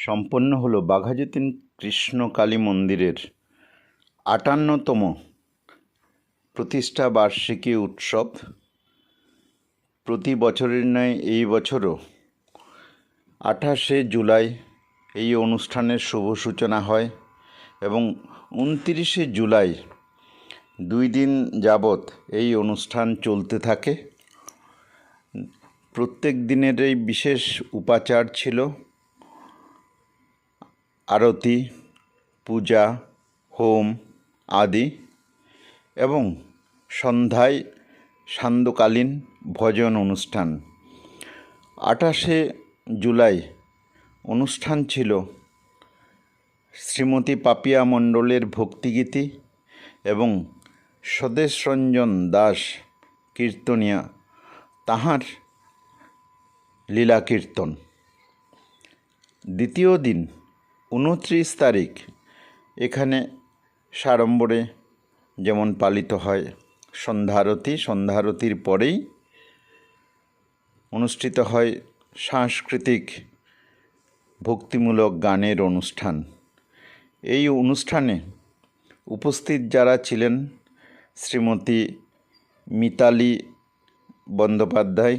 সম্পন্ন হল বাঘাযতীন কৃষ্ণ কালী মন্দিরের আটান্নতম প্রতিষ্ঠা বার্ষিকী উৎসব। প্রতি বছরের ন্যায় এই বছরও আঠাশে জুলাই এই অনুষ্ঠানের শুভ সূচনা হয় এবং উনতিরিশে জুলাই দুই দিন যাবৎ এই অনুষ্ঠান চলতে থাকে। প্রত্যেক দিনের এই বিশেষ উপাচার ছিল। আরতি, পূজা, হোম আদি এবং সন্ধ্যায় সান্ধ্যকালীন ভজন অনুষ্ঠান। আঠাশে জুলাই অনুষ্ঠান ছিল শ্রীমতী পাপিয়া মণ্ডলের ভক্তিগীতি এবং স্বদেশ রঞ্জন দাস কীর্তনিয়া তাহার লীলা কীর্তন দ্বিতীয় দিন উনত্রিশ তারিখ এখানে সাড়ম্বরে যেমন পালিত হয়, সন্ধ্যারতি, সন্ধ্যারতির পরেই অনুষ্ঠিত হয় সাংস্কৃতিক ভক্তিমূলক গানের অনুষ্ঠান। এই অনুষ্ঠানে উপস্থিত যারা ছিলেন শ্রীমতী মিতালি বন্দ্যোপাধ্যায়,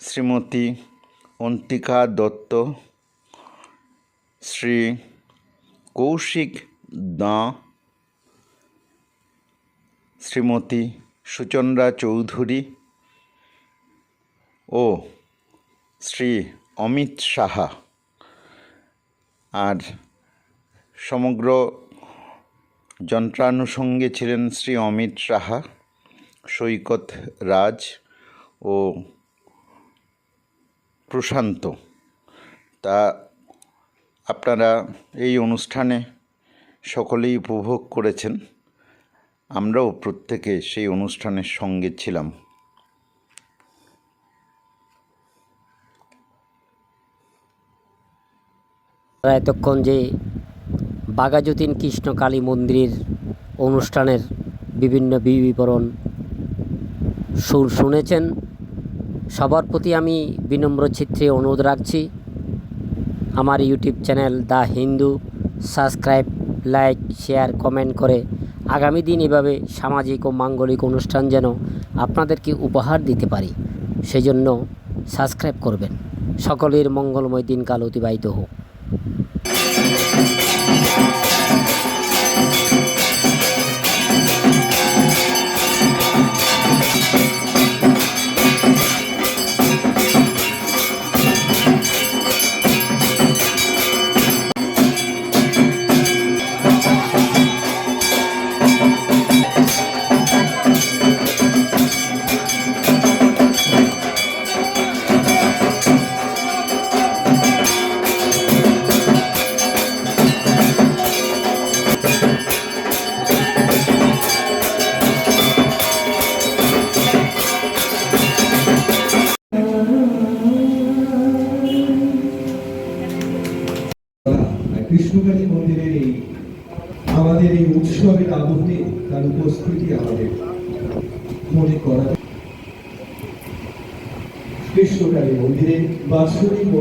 শ্রীমতী অন্তিকা দত্ত শ্রী কৌশিক দাঁ, শ্রীমতী সুচন্দ্রা চৌধুরী ও শ্রী অমিত সাহা। আর সমগ্র যন্ত্রানুষঙ্গে ছিলেন শ্রী অমিত সাহা, সৈকত রাজ ও প্রশান্ত। তা আপনারা এই অনুষ্ঠানে সকলেই উপভোগ করেছেন। আমরাও প্রত্যেকে সেই অনুষ্ঠানের সঙ্গে ছিলাম। এতক্ষণ যে বাঘাযতীন কৃষ্ণ কালী মন্দিরের অনুষ্ঠানের বিভিন্ন বিবরণ সুর শুনেছেন, সবার প্রতি আমি বিনম্র চিত্রে অনুরোধ রাখছি। আমার YouTube channel the Hindu. Subscribe, like, share, comment করে আগামী দিন এভাবে সামাজিক ও মাঙ্গলিক অনুষ্ঠান যেন আপনাদেরকে উপহার দিতে পারি, সেজন্য সাবস্ক্রাইব করবেন। সকলের মঙ্গলময় দিনকাল অতিবাহিত হোক।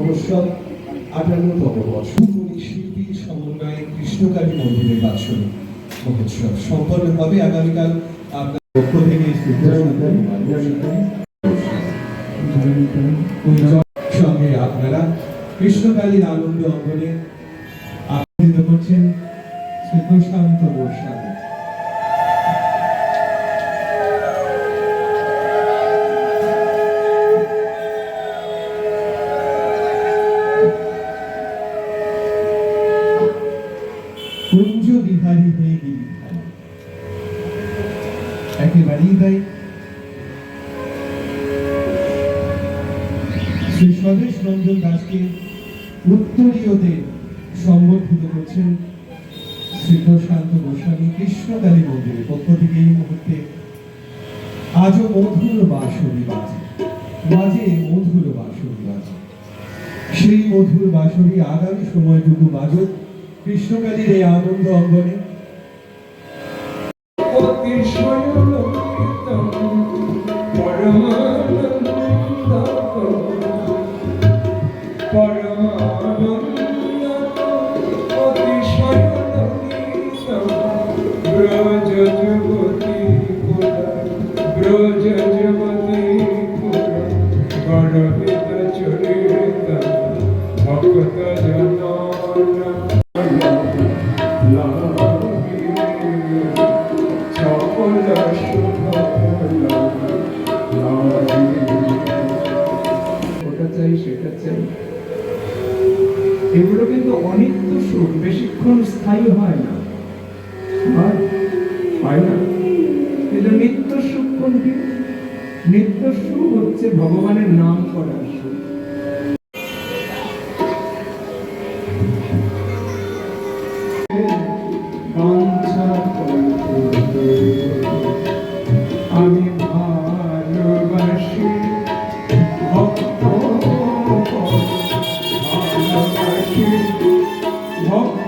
বর্ষ কবি শিল্পী সমন্বয়ে কৃষ্ণকালী মন্দিরের মহোৎসব সম্পন্ন হবে আগামীকাল আপনার পক্ষ থেকে সঙ্গে আপনারা কৃষ্ণকালীর আনন্দ অঙ্গনে আনন্দিত করছেন শ্রী গোস্বামী দাসকে উত্তরীয়তে সম্বর্ধিত করছেন প্রশান্ত গোস্বামী কৃষ্ণকালী মন্দিরের পক্ষ থেকে এই মুহূর্তে আজও মধুর বাঁশরি বাজে বাজে মধুর বাঁশরি বাজে সেই মধুর বাঁশরি আগামী সময়টুকু বাজক কৃষ্ণকালীর এই আনন্দ অঙ্গনে। পরমানন্দ 지금부터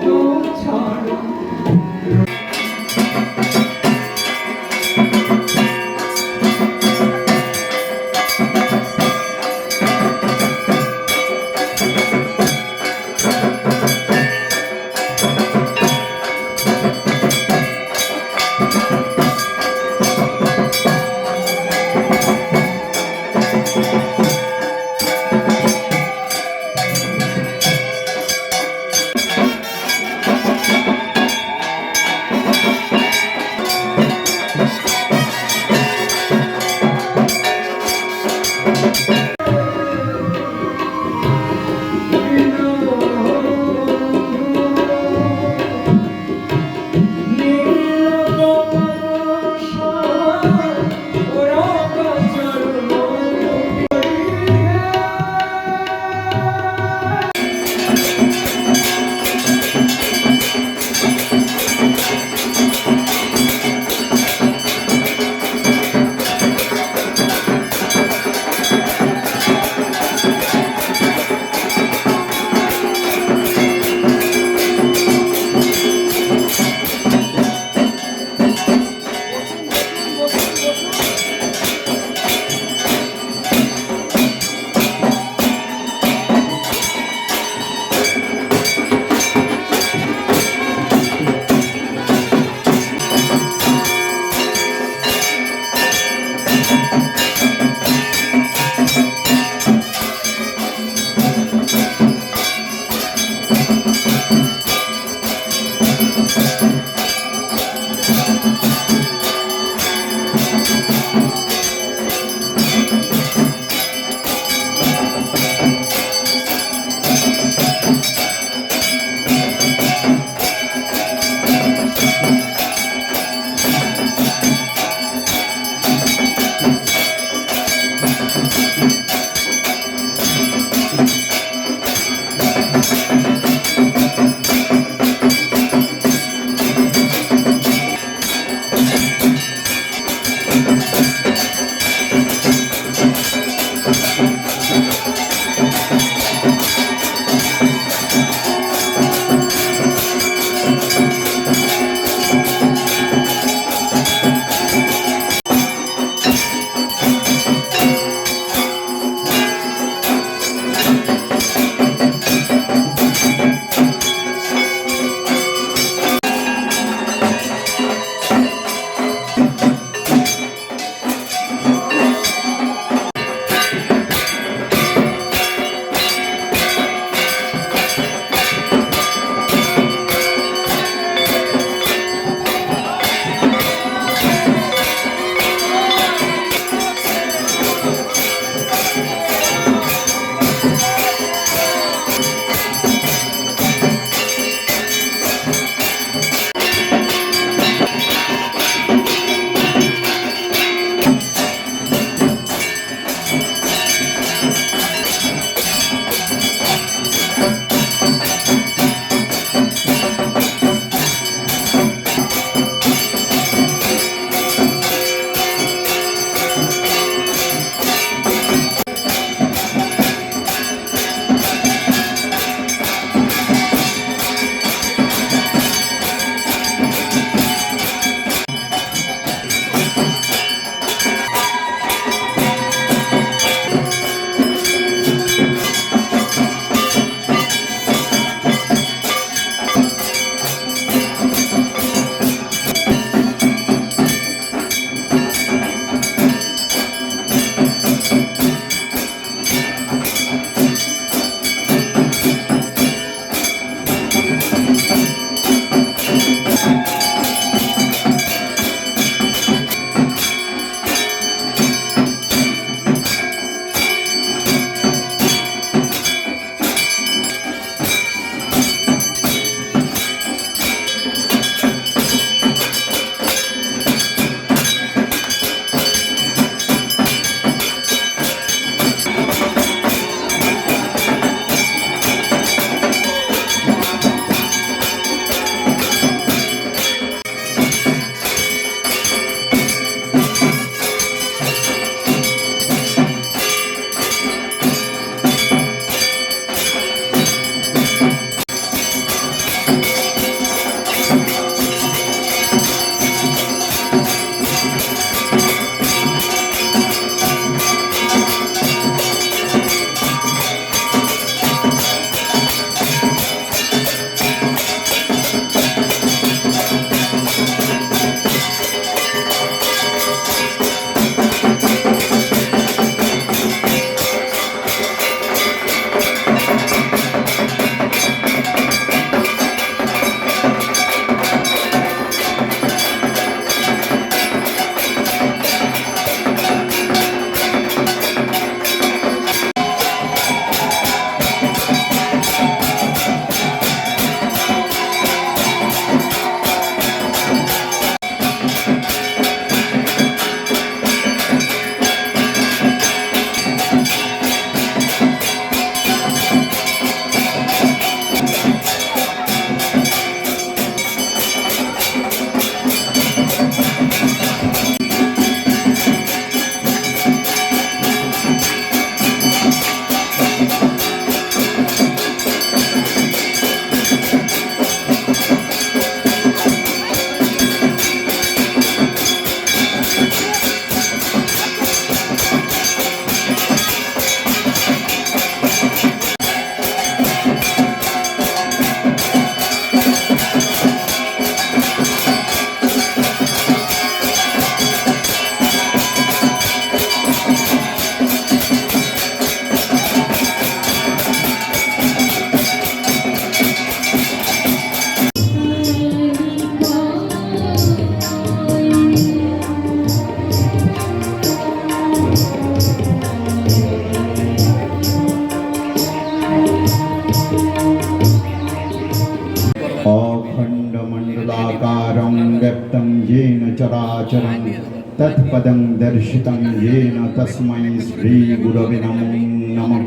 दर्शितं येन तस्मै श्रीगुरवे नमो नमः।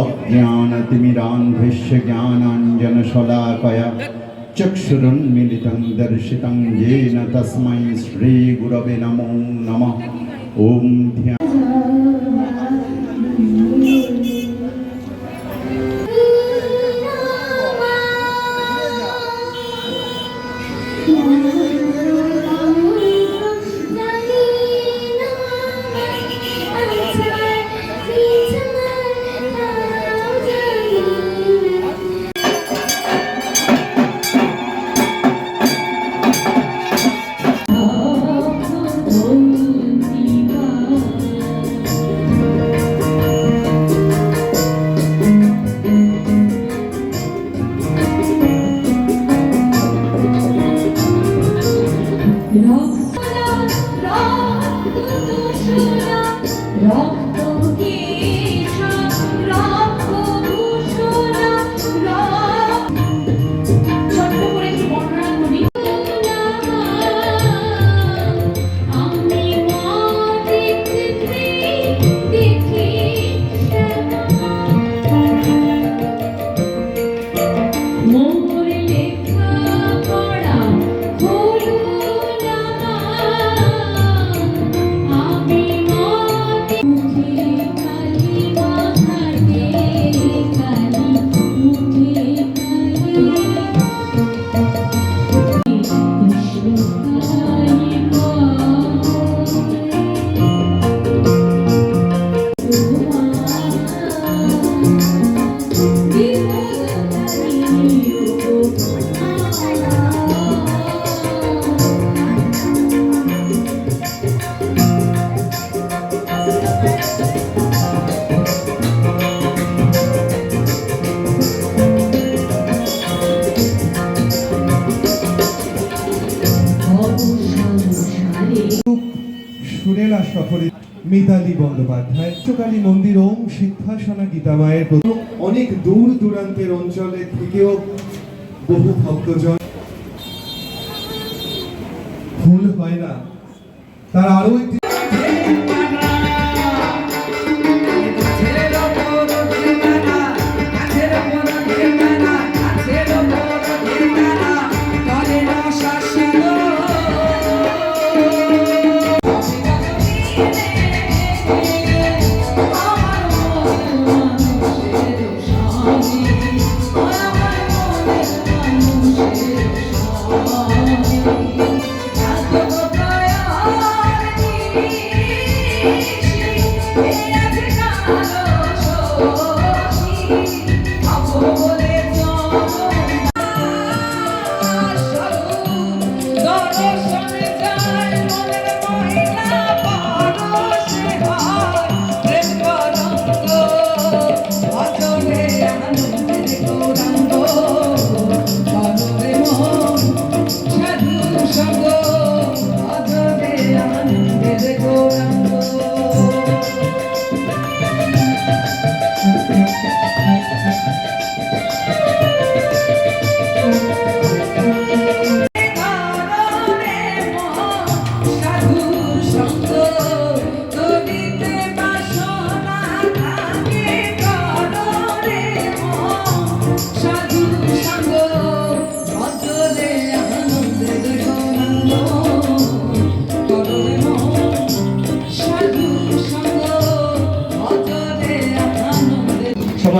अज्ञानतिमिरान्धस्य ज्ञानाञ्जनशलाकया चक्षुरुन्मिलितं दर्शितं येन तस्मै श्रीगुरवे नमो नमः। ॐ ध्या প্রান্তের অঞ্চলে থেকেও বহু ভক্তজন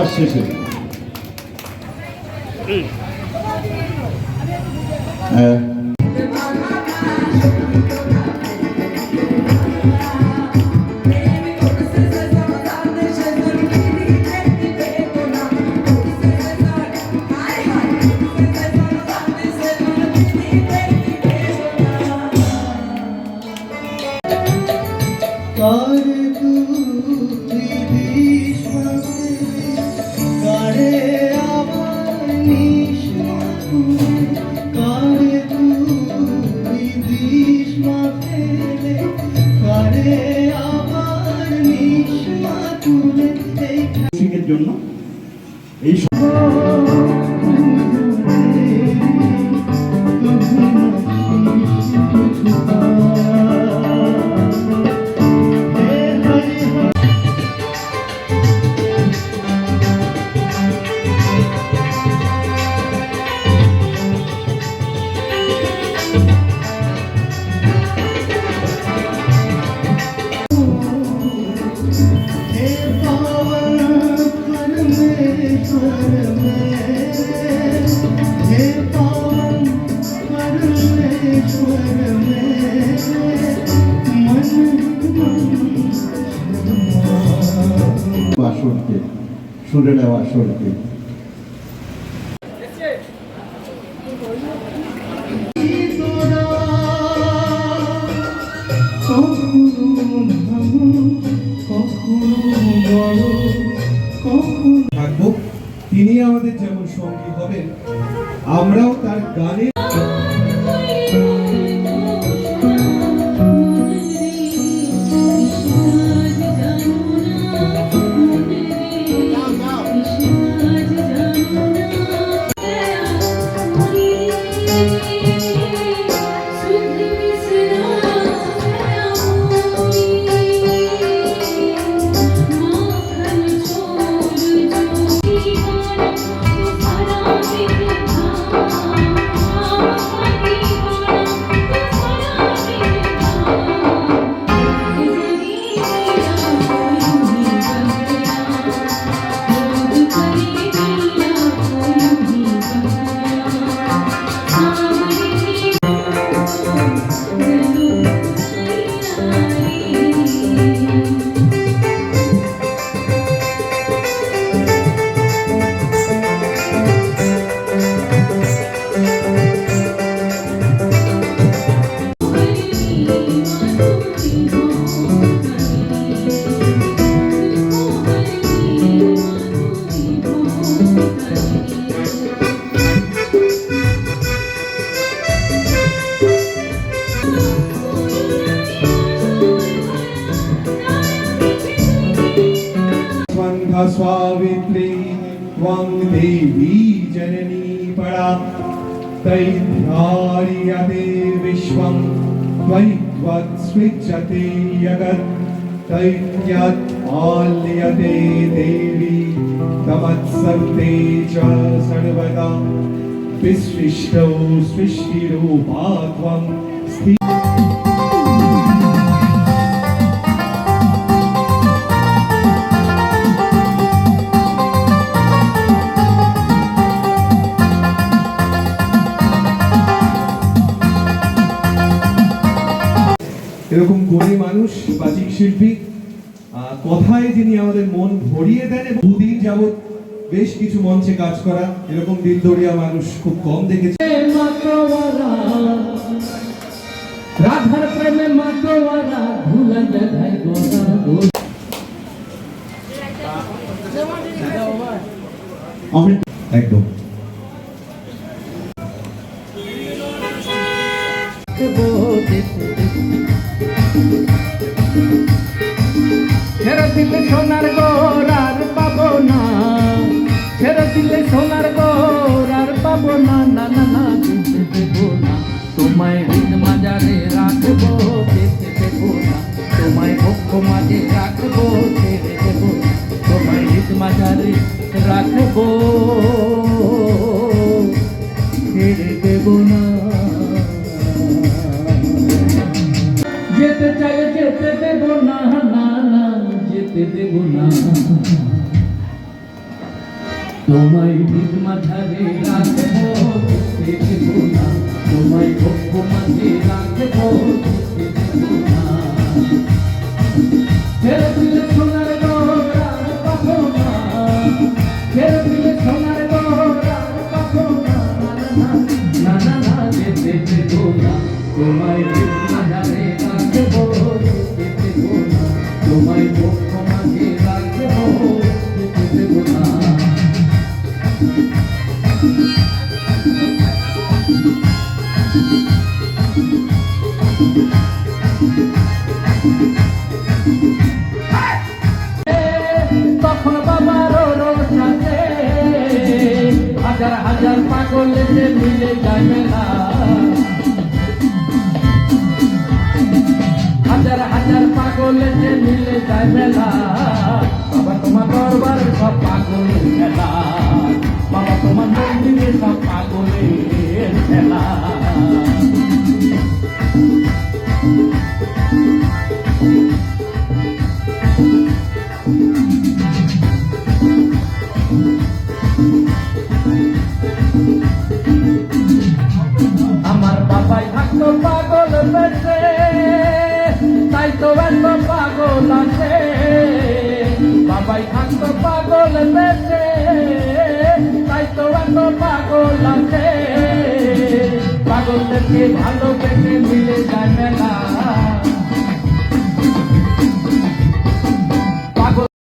谢谢。嗯。哎。জন্য এই সময় আসরকে সুরে নেওয়া আসরকে তিনি আমাদের যেমন সঙ্গী হবেন আমরাও তার গানে तैर्धार्यते विश्वं त्वयि त्वत्स्विच्छते जगत् तैत्य देवी देवी च सर्वदा द्विसृष्टौ सृष्टिरूपा त्वं এরকম গরিব মানুষ বাচিক শিল্পী কথায় যিনি আমাদের মন ভরিয়ে দেন দুদিন যাবৎ বেশ কিছু মঞ্চে কাজ করা এরকম দিন দরিয়া মানুষ খুব কম দেখেছে। রাধার প্রেমে মাতোয়ারা come out of go.